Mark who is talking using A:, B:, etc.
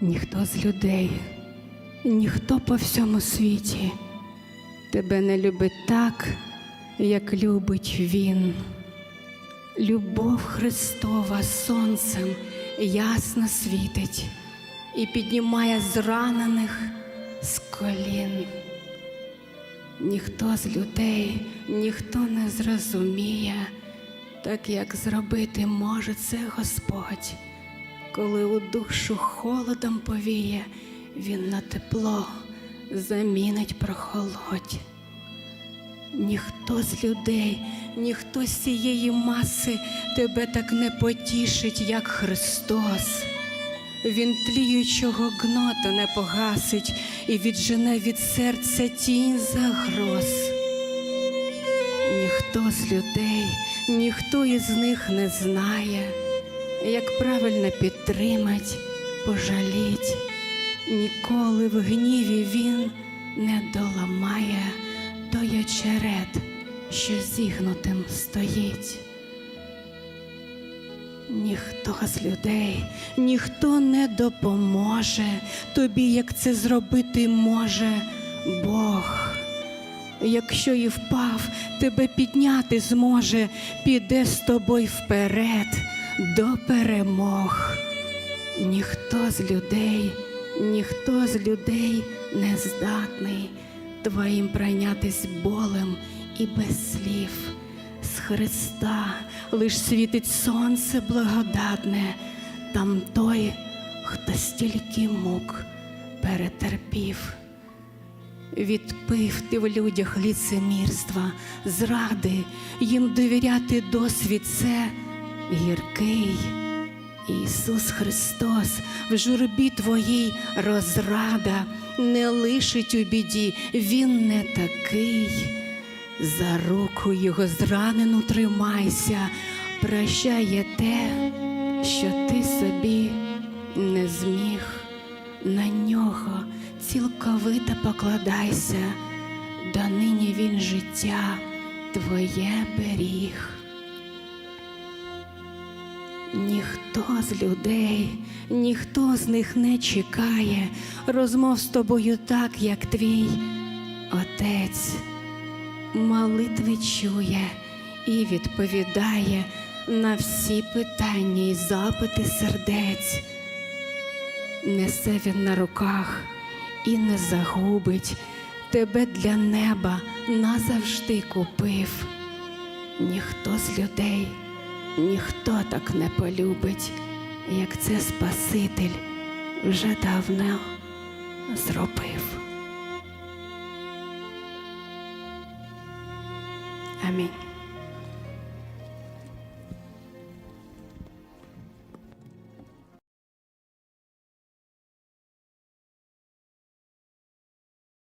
A: ніхто з людей, ніхто по всьому світі тебе не любить так, як любить Він. Любов Христова сонцем ясно світить і піднімає зранених з колін. Ніхто з людей, ніхто не зрозуміє, так як зробити може це Господь, коли у душу холодом повіє, Він на тепло замінить прохолодь. Ніхто з людей, ніхто з цієї маси тебе так не потішить, як Христос. Він тліючого гнота не погасить і віджене від серця тінь загроз. Ніхто з людей, ніхто із них не знає, як правильно підтримать, пожаліть. Ніколи в гніві він не доламає той очерет, що зігнутим стоїть. Ніхто з людей, ніхто не допоможе тобі, як це зробити може Бог. Якщо і впав, тебе підняти зможе, піде з тобою вперед до перемог. Ніхто з людей, ніхто з людей не здатний твоїм пройнятись болем і без слів. З Христа лиш світить сонце благодатне, там той, хто стільки мук перетерпів. Відпив ти в людях ліцемірства, зради, їм довіряти досвід це гіркий. Ісус Христос в журбі твоїй розрада не лишить у біді, Він не такий. За руку його зранену тримайся, прощає те, що ти собі не зміг. На нього цілковито покладайся, донині він життя твоє беріг. Ніхто з людей, ніхто з них не чекає розмов з тобою так, як твій отець. Молитви чує і відповідає на всі питання і запити сердець. Несе він на руках і не загубить, тебе для неба назавжди купив. Ніхто з людей, ніхто так не полюбить, як це Спаситель вже давно зробив. Амінь.